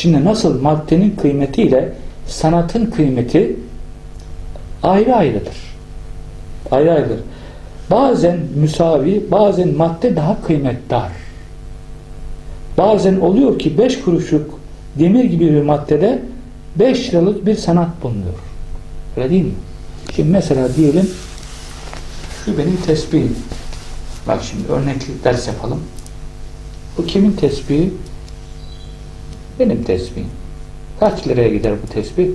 içinde nasıl maddenin kıymetiyle sanatın kıymeti ayrı ayrıdır. Ayrı ayrıdır. Bazen müsavi, bazen madde daha kıymetdar. Bazen oluyor ki beş kuruşluk demir gibi bir maddede beş liralık bir sanat bulunuyor. Öyle değil mi? Şimdi mesela diyelim şu benim tesbihim. Bak şimdi örnekli ders yapalım. Bu kimin tesbihi? Benim tesbihim. Kaç liraya gider bu tesbih?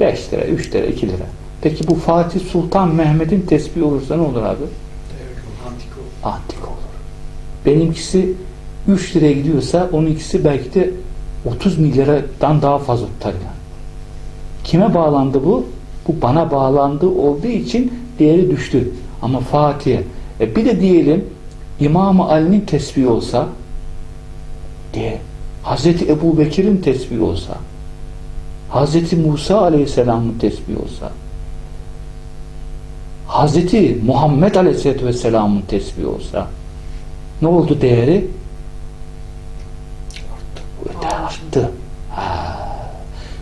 5 lira, 3 lira, 2 lira. Peki bu Fatih Sultan Mehmet'in tesbihi olursa ne olur abi? Antik olur. Benimkisi 3 liraya gidiyorsa onun ikisi belki de 30 milyardan daha fazla tutar yani. Kime bağlandı bu? Bu bana bağlandığı olduğu için değeri düştü. Ama Fatih'e. E bir de diyelim İmam-ı Ali'nin tesbihi olsa diye Hazreti Ebu Bekir'in tesbihi olsa Hazreti Musa Aleyhisselam'ın tesbihi olsa Hazreti Muhammed Aleyhisselatü Vesselam'ın tesbihi olsa ne oldu değeri? Arttı. arttı. Ha.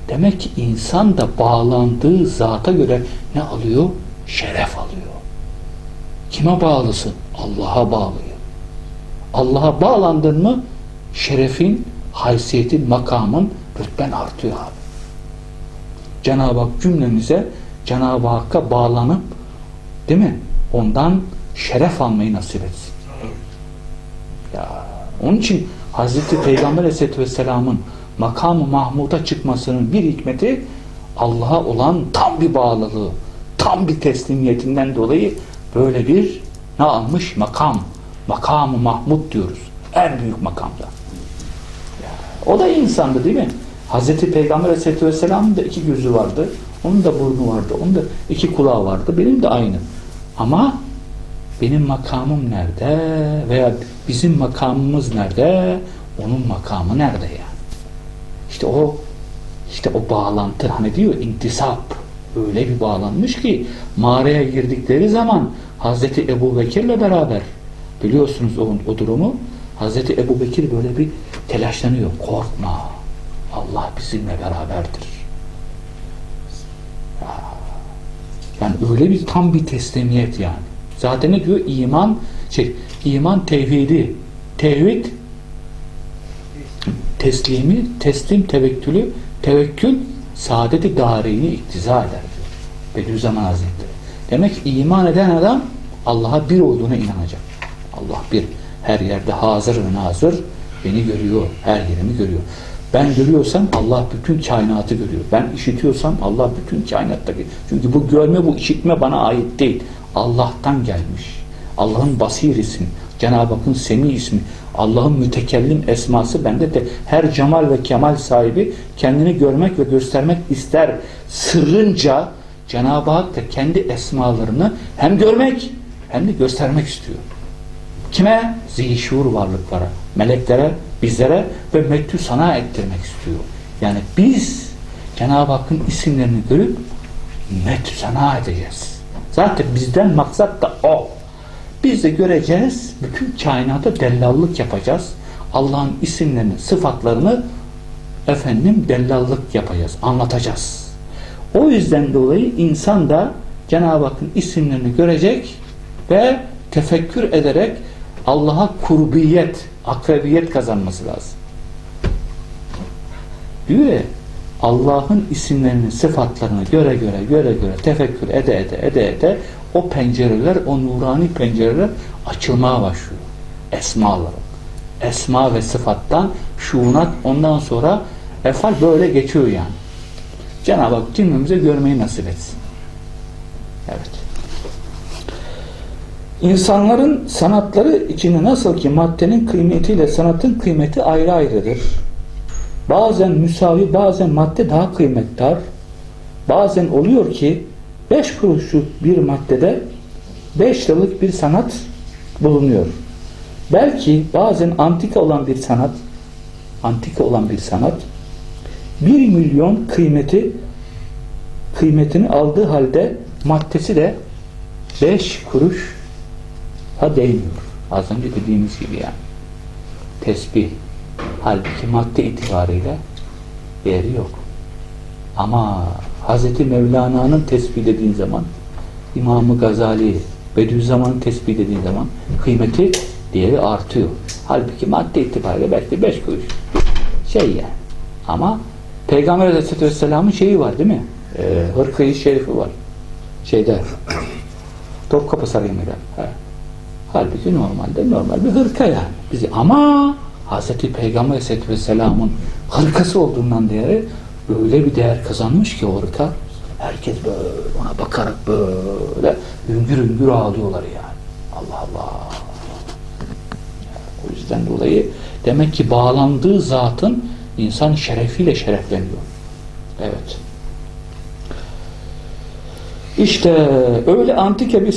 Demek ki insan da bağlandığı zata göre ne alıyor? Şeref alıyor. Kime bağlısın? Allah'a bağlıyım. Allah'a bağlandın mı şerefin, haysiyetin, makamın rütben artıyor abi. Cenab-ı Hak cümlemize Cenab-ı Hakk'a bağlanıp değil mi? Ondan şeref almayı nasip etsin. Ya, onun için Hazreti Peygamber Aleyhisselatü Vesselam'ın makamı Mahmud'a çıkmasının bir hikmeti Allah'a olan tam bir bağlılığı, tam bir teslimiyetinden dolayı böyle bir ne almış? Makam. Makamı Mahmud diyoruz. En büyük makamda. Ya, o da insandı değil mi? Hazreti Peygamber Aleyhisselatü Vesselam'ın da iki gözü vardı. Onun da burnu vardı. Onun da iki kulağı vardı. Benim de aynı. Ama benim makamım nerede? Veya bizim makamımız nerede? Onun makamı nerede yani? İşte o işte o bağlantı hani diyor intisap öyle bir bağlanmış ki mağaraya girdikleri zaman Hazreti Ebu Bekir'le beraber biliyorsunuz o, o durumu Hazreti Ebu Bekir böyle bir telaşlanıyor. Korkma. Allah bizimle beraberdir. Yani öyle bir tam bir teslimiyet yani. Zaten ne diyor? İman şey, iman tevhidi. Tevhid teslimi, teslim tevekkülü, tevekkül saadeti dareyini iktiza eder diyor. Bediüzzaman Hazretleri. Demek iman eden adam Allah'a bir olduğuna inanacak. Allah bir. Her yerde hazır ve nazır beni görüyor. Her yerimi görüyor. Ben görüyorsam Allah bütün kainatı görüyor. Ben işitiyorsam Allah bütün kainattaki. Çünkü bu görme, bu işitme bana ait değil. Allah'tan gelmiş. Allah'ın basir ismi, Cenab-ı Hakk'ın semi ismi, Allah'ın mütekellim esması bende de her cemal ve kemal sahibi kendini görmek ve göstermek ister. Sırrınca Cenab-ı Hak da kendi esmalarını hem görmek hem de göstermek istiyor. Kime? Zihişur varlıklara, meleklere, bizlere ve mettü sana ettirmek istiyor. Yani biz Cenab-ı Hakk'ın isimlerini görüp mettü sana edeceğiz. Zaten bizden maksat da o. Biz de göreceğiz, bütün kainata dellallık yapacağız. Allah'ın isimlerini, sıfatlarını efendim dellallık yapacağız, anlatacağız. O yüzden dolayı insan da Cenab-ı Hakk'ın isimlerini görecek ve tefekkür ederek Allah'a kurbiyet, akrebiyet kazanması lazım. Diyor ya, Allah'ın isimlerini, sıfatlarını göre göre, göre göre, tefekkür ede ede, ede ede o pencereler, o nurani pencereler açılmaya başlıyor. Esmaları. Esma ve sıfattan şuunat ondan sonra efal böyle geçiyor yani. Cenab-ı Hak cümlemize görmeyi nasip etsin. Evet. İnsanların sanatları içinde nasıl ki maddenin kıymetiyle sanatın kıymeti ayrı ayrıdır. Bazen müsavi, bazen madde daha kıymetdar. Bazen oluyor ki beş kuruşluk bir maddede beş liralık bir sanat bulunuyor. Belki bazen antika olan bir sanat antika olan bir sanat bir milyon kıymeti kıymetini aldığı halde maddesi de beş kuruş ha değmiyor. Az önce dediğimiz gibi yani. Tesbih. Halbuki madde itibariyle değeri yok. Ama Hazreti Mevlana'nın tespit dediğin zaman İmam-ı Gazali Bediüzzaman'ın tespit dediğin zaman kıymeti değeri artıyor. Halbuki madde itibariyle belki beş kuruş şey yani. Ama Peygamber Aleyhisselatü Vesselam'ın şeyi var değil mi? Ee, Hırkayı şerifi var. Şeyde Topkapı Sarayı'nda. Ha. Halbuki normalde normal bir hırka yani. Bizi, ama Hazreti Peygamber Aleyhisselatü Vesselam'ın hırkası olduğundan değeri öyle bir değer kazanmış ki o hırka herkes böyle ona bakarak böyle hüngür hüngür ağlıyorlar yani. Allah Allah. O yüzden dolayı demek ki bağlandığı zatın insan şerefiyle şerefleniyor. Evet. İşte öyle antike bir